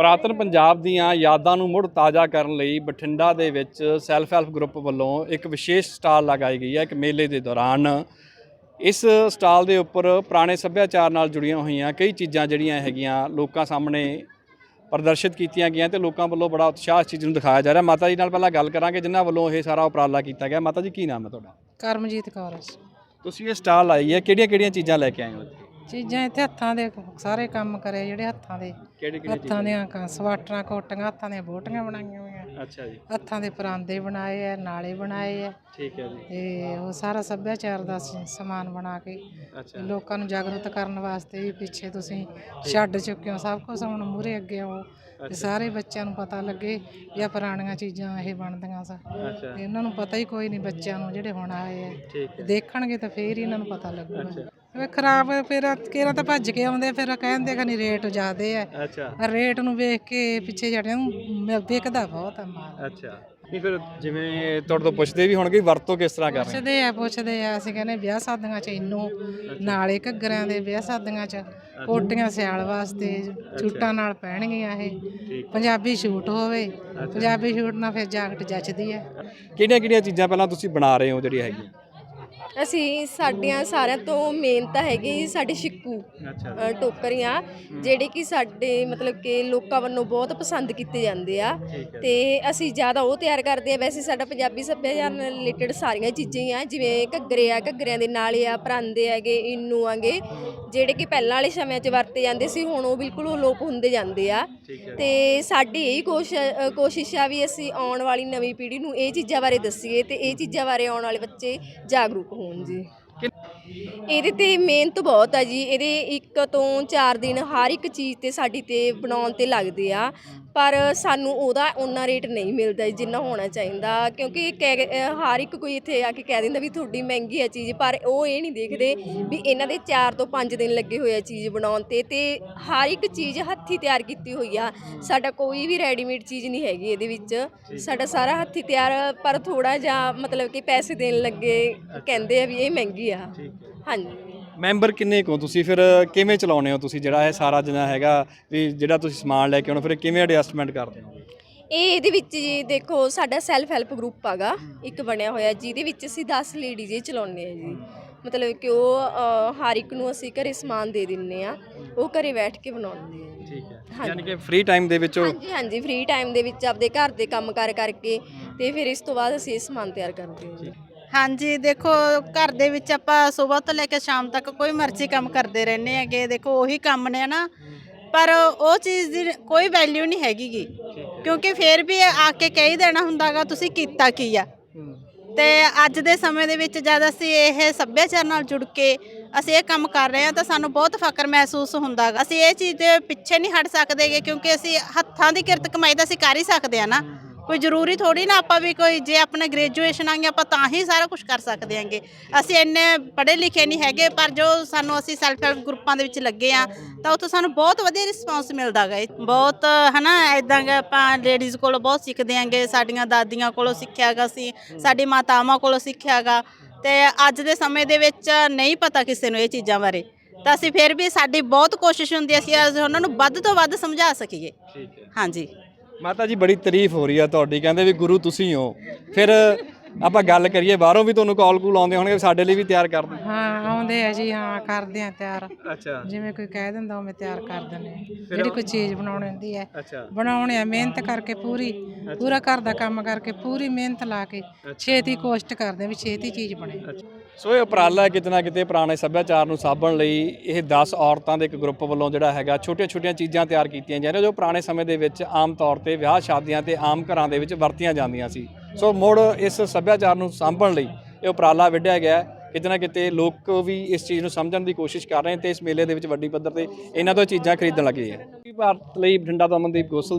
ਪੁਰਾਤਨ ਪੰਜਾਬ ਦੀਆਂ ਯਾਦਾਂ ਨੂੰ ਮੁੜ ਤਾਜ਼ਾ ਕਰਨ ਲਈ ਬਠਿੰਡਾ ਦੇ ਵਿੱਚ ਸੈਲਫ ਹੈਲਪ ਗਰੁੱਪ ਵੱਲੋਂ ਇੱਕ ਵਿਸ਼ੇਸ਼ ਸਟਾਲ ਲਗਾਈ ਗਈ ਹੈ ਇੱਕ ਮੇਲੇ ਦੇ ਦੌਰਾਨ। ਇਸ ਸਟਾਲ ਦੇ ਉੱਪਰ ਪੁਰਾਣੇ ਸੱਭਿਆਚਾਰ ਨਾਲ ਜੁੜੀਆਂ ਹੋਈਆਂ ਕਈ ਚੀਜ਼ਾਂ ਜਿਹੜੀਆਂ ਹੈਗੀਆਂ ਲੋਕਾਂ ਸਾਹਮਣੇ ਪ੍ਰਦਰਸ਼ਿਤ ਕੀਤੀਆਂ ਗਈਆਂ ਤੇ ਲੋਕਾਂ ਵੱਲੋਂ ਬੜਾ ਉਤਸ਼ਾਹ ਇਸ ਚੀਜ਼ ਨੂੰ ਦਿਖਾਇਆ ਜਾ ਰਿਹਾ। ਮਾਤਾ ਜੀ ਨਾਲ ਪਹਿਲਾਂ ਗੱਲ ਕਰਾਂਗੇ ਜਿਨ੍ਹਾਂ ਵੱਲੋਂ ਇਹ ਸਾਰਾ ਉਪਰਾਲਾ ਕੀਤਾ ਗਿਆ। ਮਾਤਾ ਜੀ ਕੀ ਨਾਮ ਹੈ ਤੁਹਾਡਾ? ਕਰਮਜੀਤ ਕੌਰ। ਤੁਸੀਂ ਇਹ ਸਟਾਲ ਲਾਈ ਹੈ ਕਿਹੜੀਆਂ ਕਿਹੜੀਆਂ ਚੀਜ਼ਾਂ ਲੈ ਕੇ ਆਏ ਹੋ? ਚੀਜ਼ਾਂ ਇੱਥੇ ਹੱਥਾਂ ਦੇ ਸਾਰੇ ਕੰਮ ਕਰੇ ਜਿਹੜੇ ਹੱਥਾਂ ਦੇ। ਕਿਹੜੀ ਹੱਥਾਂ ਦੀਆਂ ਕ- ਸਵਾਟਰਾਂ ਕੋਟੀਆਂ ਹੱਥਾਂ ਦੀਆਂ ਬੋਟੀਆਂ ਬਣਾਈਆਂ ਹੋਈਆਂ। ਅੱਛਾ ਜੀ। ਹੱਥਾਂ ਦੇ ਪਰਾਂਦੇ ਬਣਾਏ ਆ ਨਾਲੇ ਬਣਾਏ ਆ ਠੀਕ ਹੈ ਜੀ। ਤੇ ਉਹ ਸਾਰਾ ਸੱਭਿਆਚਾਰ ਦਾ ਸ- ਸਮਾਨ ਬਣਾ ਕੇ ਅੱਛਾ। ਲੋਕਾਂ ਨੂੰ ਜਾਗਰੂਕ ਕਰਨ ਵਾਸਤੇ ਵੀ ਪਿੱਛੇ ਤੁਸੀਂ ਛੱਡ ਚੁੱਕੇ ਹੋ। ਸਭ ਕੁਝ ਹੁਣ ਮੂਰੇ ਅੱਗੇ ਆਓ ਤੇ ਸਾਰੇ ਬੱਚਿਆਂ ਨੂੰ ਪਤਾ ਲੱਗੇ ਵੀ ਆਹ ਪੁਰਾਣੀਆਂ ਚੀਜ਼ਾਂ ਇਹ ਬਣਦੀਆਂ ਅੱਛਾ। ਤੇ ਇਹਨਾਂ ਨੂੰ ਪਤਾ ਹੀ ਕੋਈ ਨਹੀਂ ਬੱਚਿਆਂ ਨੂੰ ਜਿਹੜੇ ਹੁਣ ਆਏ ਆ ਠੀਕ ਦੇਖਣਗੇ ਤਾਂ ਫੇਰ ਹੀ ਇਹਨਾਂ ਨੂੰ ਪਤਾ ਲੱਗੂਗਾ। ਵੇ ਖਰਾਬ ਫਿਰ ਕਿਹੜਾ ਤਾਂ ਭੱਜ ਕੇ ਆਉਂਦੇ ਫਿਰ ਕਹਿੰਦੇ ਕਿ ਨਹੀਂ ਰੇਟ ਜ਼ਿਆਦੇ ਆ। ਅੱਛਾ। ਰੇਟ ਨੂੰ ਵੇਖ ਕੇ ਪਿੱਛੇ ਜੜਿਆਂ ਨੂੰ ਵਿਕਦਾ ਬਹੁਤ ਆ ਮਾਲ। ਅੱਛਾ। ਨਹੀਂ ਫਿਰ ਜਿਵੇਂ ਤੁਹਾਡੇ ਤੋਂ ਪੁੱਛਦੇ ਵੀ ਹੋਣਗੇ ਵਰਤੋਂ ਕਿਸ ਤਰ੍ਹਾਂ ਕਰ ਰਹੇ ਪੁੱਛਦੇ ਆ ਪੁੱਛਦੇ ਆ ਅਸੀਂ ਕਹਿੰਦੇ ਵਿਆਹ ਸ਼ਾਦੀਆਂ ਚ ਇੰਨੂ ਨਾਲੇ ਘੱਗਰਿਆਂ ਦੇ ਵਿਆਹ ਸ਼ਾਦੀਆਂ ਚ ਕੋਟੀਆਂ ਸਿਆਲ ਵਾਸਤੇ ਚੂਟਾਂ ਨਾਲ ਪਹਿਣਗੀਆਂ ਇਹ। ਪੰਜਾਬੀ ਸ਼ੂਟ ਹੋਵੇ ਪੰਜਾਬੀ ਸ਼ੂਟ ਨਾਲ ਫਿਰ ਜਾਕਟ ਜੱਚਦੀ ਹੈ ਕਿਹੜੀਆਂ ਕਿਹੜੀਆਂ ਚੀਜ਼ਾਂ ਪਹਿਲਾਂ ਤੁਸੀਂ ਬਣਾ ਰਹੇ ਹੋ ਜਿਹੜੀ ਹੈਗੀਆਂ? ਅਸੀਂ ਸਾਡੀਆਂ ਸਾਰਿਆਂ ਤੋਂ ਮੇਨ ਤਾਂ ਹੈਗੀ ਸਾਡੇ ਅੱਛਾ ਅ, ਟੋਕਰੀਆਂ ਜਿਹੜੇ ਕਿ ਸਾਡੇ ਮਤਲਬ ਕਿ ਲੋਕਾਂ ਵੱਲੋਂ ਬਹੁਤ ਪਸੰਦ ਕੀਤੇ ਜਾਂਦੇ ਆ। ਤੇ ਅਸੀਂ ਜ਼ਿਆਦਾ ਉਹ ਤਿਆਰ ਕਰਦੇ ਆ ਵੈਸੇ ਸਾਡਾ ਪੰਜਾਬੀ ਸੱਭਿਆਚਾਰ ਨਾਲ ਰਿਲੇਟਡ ਸਾਰੀਆਂ ਚੀਜ਼ਾਂ ਹੀ ਆ ਜਿਵੇਂ ਘੱਗਰੇ ਆ ਘੱਗਰਿਆਂ ਦੇ ਨਾਲੇ ਆ ਪਰਾਂਦੇ ਹੈਗੇ ਇਨੂ ਆਗੇ। ਜਿਹੜੇ ਕਿ ਪਹਿਲਾਂ ਵਾਲੇ ਸਮਿਆਂ 'ਚ ਵਰਤੇ ਜਾਂਦੇ ਸੀ ਹੁਣ ਉਹ ਬਿਲਕੁਲ ਉਹ ਲੋਪ ਹੁੰਦੇ ਜਾਂਦੇ ਆ। ਤੇ ਸਾਡੀ ਇਹ ਕੋਸ਼ ਅ, ਕੋਸ਼ਿਸ਼ ਆ ਵੀ ਅਸੀਂ ਆਉਣ ਵਾਲੀ ਨਵੀਂ ਪੀੜ੍ਹੀ ਨੂੰ ਇਹ ਚੀਜ਼ਾਂ ਬਾਰੇ ਦੱਸੀਏ ਤੇ ਇਹ ਚੀਜ਼ਾਂ ਬਾਰੇ ਆਉਣ ਵਾਲੇ ਬੱਚੇ ਜਾਗਰੂਕ ਹੋਣ ਜੀ। ਇਹਦੇ ਤੇ ਮਿਹਨਤ ਬਹੁਤ ਆ ਜੀ। ਇਹਦੇ ਇੱਕ ਤੋਂ ਚਾਰ ਦਿਨ ਹਰ ਇੱਕ ਚੀਜ਼ ਤੇ ਸਾਡੀ ਤੇ ਬਣਾਉਣ ਤੇ ਲੱਗਦੇ ਆ। ਪਰ ਸਾਨੂੰ ਉਹਦਾ ਉਹਨਾਂ ਰੇਟ ਨਹੀਂ ਮਿਲਦਾ ਜੀ, ਜਿੰਨਾ ਹੋਣਾ ਚਾਹੀਦਾ। ਕਿਉਂਕਿ ਕਹਿ- ਅਹ, ਹਰ ਇੱਕ ਕੋਈ ਇੱਥੇ ਆ ਕੇ ਕਹਿ ਦਿੰਦਾ ਵੀ ਤੁਹਾਡੀ ਮਹਿੰਗੀ ਆ ਚੀਜ਼, ਪਰ ਉਹ ਇਹ ਨਹੀਂ ਦੇਖਦੇ ਵੀ ਇਹਨਾਂ ਦੇ 4 ਤੋਂ 5 ਦਿਨ ਲੱਗੇ ਹੋਏ ਆ ਚੀਜ਼ ਬਣਾਉਣ ਤੇ ਤੇ ਹਰ ਇੱਕ ਚੀਜ਼ ਹੱਥੀ ਤਿਆਰ ਕੀਤੀ ਹੋਈ ਆ। ਸਾਡਾ ਕੋਈ ਵੀ ਰੈਡੀਮੇਡ ਚੀਜ਼ ਨਹੀਂ ਹੈਗੀ ਇਹਦੇ ਵਿੱਚ। ਸਾਡਾ ਸਾਰਾ ਹੱਥੀ ਤਿਆਰ, ਪਰ ਥੋੜਾ ਜਿਹਾ ਮਤਲਬ ਕਿ ਪੈਸੇ ਦੇਣ ਲੱਗੇ ਕਹਿੰਦੇ ਆ ਵੀ ਇਹ ਮਹਿੰਗੀ ਆ। ਹਾਂਜੀ। ਮੈਂਬਰ ਕਿੰਨੇ ਕੋ ਤੁਸੀਂ? ਫਿਰ ਕਿਵੇਂ ਚਲਾਉਨੇ ਹੋ ਤੁਸੀਂ ਜਿਹੜਾ ਇਹ ਸਾਰਾ ਜਿਹਾ ਹੈਗਾ ਵੀ ਜਿਹੜਾ ਤੁਸੀਂ ਸਮਾਨ ਲੈ ਕੇ ਆਉਣਾ ਫਿਰ ਕਿਵੇਂ ਐਡਜਸਟਮੈਂਟ ਕਰਦੇ ਹੋ? ਇਹ ਇਹਦੇ ਵਿੱਚ ਜੀ ਦੇਖੋ ਸਾਡਾ ਸੈਲਫ ਹੈਲਪ ਗਰੁੱਪ ਹੈਗਾ ਇੱਕ ਬਣਿਆ ਹੋਇਆ ਜਿਹਦੇ ਵਿੱਚ ਅਸੀਂ 10 ਲੇਡੀਜ਼ ਹੀ ਚਲਾਉਂਦੇ ਆ ਜੀ। ਮਤਲਬ ਕਿ ਉਹ ਅ, ਹਰ ਇੱਕ ਨੂੰ ਅਸੀਂ ਘਰੇ ਸਮਾਨ ਦੇ ਦਿੰਨੇ ਆ ਉਹ ਘਰੇ ਬੈਠ ਕੇ ਬਣਾਉਂਦੇ ਆ। ਠੀਕ ਹੈ। ਯਾਨੀ ਕਿ ਫ੍ਰੀ ਟਾਈਮ ਦੇ ਵਿੱਚ ਉਹ- ਹਾਂਜੀ ਹਾਂਜੀ ਫ੍ਰੀ ਟਾਈਮ ਦੇ ਵਿੱਚ ਆਪਦੇ ਘਰ ਦੇ ਕੰਮ ਕਰ ਕਰਕੇ ਤੇ ਫਿਰ ਇਸ ਤੋਂ ਬਾਅਦ ਅਸੀਂ ਇਹ ਸਮਾਨ ਤਿਆਰ ਕਰਦੇ ਹਾਂ ਜੀ। ਹਾਂਜੀ ਦੇਖੋ ਘਰ ਦੇ ਵਿੱਚ ਆਪਾਂ ਸਵੇਰ ਤੋਂ ਲੈ ਕੇ ਸ਼ਾਮ ਤੱਕ ਕੋਈ ਮਰਜ਼ੀ ਕੰਮ ਕਰਦੇ ਰਹਿੰਦੇ ਹੈਗੇ ਦੇਖੋ ਉਹੀ ਕੰਮ ਨੇ ਨਾ ਪਰ ਉਹ ਚੀਜ਼ ਦੀ ਕੋਈ ਵੈਲਿਊ ਨਹੀਂ ਹੈਗੀਗੀ ਕਿਉਂਕਿ ਫੇਰ ਵੀ ਆ ਕੇ ਕਹਿ ਦੇਣਾ ਹੁੰਦਾਗਾ ਤੁਸੀਂ ਕੀਤਾ ਕੀ ਆ? ਤੇ ਅੱਜ ਦੇ ਸਮੇਂ ਦੇ ਵਿੱਚ ਜਦ ਅਸੀਂ ਇਹ ਸੱਭਿਆਚਾਰ ਨਾਲ ਜੁੜ ਕੇ ਅਸੀਂ ਇਹ ਕੰਮ ਕਰ ਰਹੇ ਹਾਂ ਤਾਂ ਸਾਨੂੰ ਬਹੁਤ ਫਖਰ ਮਹਿਸੂਸ ਹੁੰਦਾ। ਅਸੀਂ ਇਹ ਚੀਜ਼ ਦੇ ਪਿੱਛੇ ਨਹੀਂ ਹਟ ਸਕਦੇਗੇ ਕਿਉਂਕਿ ਅਸੀਂ ਹੱਥਾਂ ਦੀ ਕਿਰਤ ਕਮਾਈ ਤਾਂ ਅਸੀਂ ਕਰ ਹੀ ਸਕਦੇ ਆ ਨਾ। ਕੋਈ ਜ਼ਰੂਰੀ ਥੋੜੀ ਨਾ ਆਪਾਂ ਵੀ ਕੋਈ ਜੇ ਆਪਣੇ ਗ੍ਰੈਜੂਏਸ਼ਨ ਆਂਗੇ ਆਪਾਂ ਤਾਂ ਹੀ ਸਾਰਾ ਕੁਝ ਕਰ ਸਕਦੇ ਆਂਗੇ। ਅਸੀਂ ਇੰਨੇ ਪੜ੍ਹੇ ਲਿਖੇ ਨਹੀਂ ਹੈਗੇ ਪਰ ਜੋ ਸਾਨੂੰ ਅਸੀਂ ਸੈਲਫ ਹੈਲਪ ਗਰੁੱਪਾਂ ਦੇ ਵਿੱਚ ਲੱਗੇ ਆ ਤਾਂ ਉੱਥੋਂ ਸਾਨੂੰ ਬਹੁਤ ਵਧੀਆ ਰਿਸਪੌਂਸ ਮਿਲਦਾ ਗਾ। ਬਹੁਤ ਹਨਾ ਇਦਾਂ ਗਾ ਆਪਾਂ ਲੇਡੀਜ਼ ਕੋਲੋਂ ਬਹੁਤ ਸਿੱਖਦੇ ਆਂਗੇ ਸਾਡੀਆਂ ਦਾਦੀਆਂ ਕੋਲੋਂ ਸਿੱਖਿਆਗਾ ਸੀ ਸਾਡੀ ਮਾਤਾਵਾਂ ਕੋਲੋਂ ਸਿੱਖਿਆਗਾ ਤੇ ਅੱਜ ਦੇ ਸਮੇਂ ਦੇ ਵਿੱਚ ਨਹੀਂ ਪਤਾ ਕਿਸੇ ਨੂੰ ਇਹ ਚੀਜ਼ਾਂ ਬਾਰੇ। ਤਾਂ ਅਸੀਂ ਫਿਰ ਵੀ ਸਾਡੀ ਬਹੁਤ ਕੋਸ਼ਿਸ਼ ਹੁੰਦੀ ਹੈ ਅਸੀਂ ਅਸੀਂ ਉਹਨਾਂ ਨੂੰ ਵੱਧ ਤੋਂ ਵੱਧ ਸਮਝਾ ਸਕੀਏ। ਠੀਕ ਹੈ। ਹਾਂਜੀ। ਮਾਤਾ ਜੀ ਬੜੀ ਤਾਰੀਫ ਹੋ ਰਹੀ ਆ ਤੁਹਾਡੀ। ਕਹਿੰਦੇ ਵੀ ਗੁਰੂ ਤੁਸੀਂ ਹੋ। ਫਿਰ ਆਪਾਂ ਗੱਲ ਕਰੀਏ ਬਾਹਰੋਂ ਵੀ ਤੁਹਾਨੂੰ ਕਾਲ ਕੂਲ ਆਉਂਦੇ ਹੋਣਗੇ ਸਾਡੇ ਲਈ ਵੀ ਤਿਆਰ ਕਰ ਦਿਓ। ਹਾਂ ਆਉਂਦੇ ਆ ਜੀ ਹਾਂ ਕਰਦੇ ਆ ਤਿਆਰ। ਅੱਛਾ। ਜਿਵੇਂ ਕੋਈ ਕਹਿ ਦਿੰਦਾ ਉਵੇਂ ਤਿਆਰ ਕਰ ਦਿੰਦੇ ਆ ਜਿਹੜੀ ਕੋਈ ਚੀਜ਼ ਬਣਾਉਣੀ ਹੁੰਦੀ ਹੈ ਅੱਛਾ। ਬਣਾਉਣੇ ਆ ਮਿਹਨਤ ਕਰਕੇ ਪੂਰੀ ਪੂਰਾ ਘਰ ਦਾ ਕੰਮ ਕਰਕੇ ਪੂਰੀ ਮਿਹਨਤ ਲਾ ਕੇ ਛੇਤੀ ਕੋਸ਼ਟ ਕਰਦੇ ਆ ਵੀ ਛੇਤੀ ਚੀਜ਼ ਬਣੇ। ਸੋ ਇਹ ਉਪਰਾਲਾ ਕਿਤੇ ਨਾ ਕਿਤੇ ਪੁਰਾਣੇ ਸੱਭਿਆਚਾਰ ਨੂੰ ਸਾਂਭਣ ਲਈ ਇਹ 10 ਔਰਤਾਂ ਦੇ ਇੱਕ ਗਰੁੱਪ ਵੱਲੋਂ ਜਿਹੜਾ ਹੈਗਾ ਛੋਟੀਆਂ-ਛੋਟੀਆਂ ਚੀਜ਼ਾਂ ਤਿਆਰ ਕੀਤੀਆਂ ਜਾ ਰਹੀਆਂ ਜੋ ਪੁਰਾਣੇ ਸਮੇਂ ਦੇ ਵਿੱਚ ਆਮ ਤੌਰ ਤੇ ਵਿਆਹ ਸ਼ਾਦੀਆਂ ਤੇ ਆਮ ਘਰਾਂ ਦੇ ਵਿੱਚ ਵਰਤੀਆਂ ਜਾਂਦੀਆਂ ਸੀ। ਸੋ ਮੁੜ ਇਸ ਸੱਭਿਆਚਾਰ ਨੂੰ ਸਾਂਭਣ ਲਈ ਇਹ ਉਪਰਾਲਾ ਵਿੱਢਿਆ ਗਿਆ ਕਿਤੇ ਨਾ ਕਿਤੇ ਲੋਕ ਵੀ ਇਸ ਚੀਜ਼ ਨੂੰ ਸਮਝਣ ਦੀ ਕੋਸ਼ਿਸ਼ ਕਰ ਰਹੇ ਨੇ ਤੇ ਇਸ ਮੇਲੇ ਦੇ ਵਿੱਚ ਵੱਡੀ ਪੱਧਰ ਤੇ ਇਹਨਾਂ ਤੋਂ ਚੀਜ਼ਾਂ ਖਰੀਦਣ ਲੱਗੇ ਹੈ। ਭਾਰਤ ਲਈ ਬਠਿੰਡਾ ਤੋਂ ਅਮਨਦੀਪ ਗੋਸਲ ਦੀ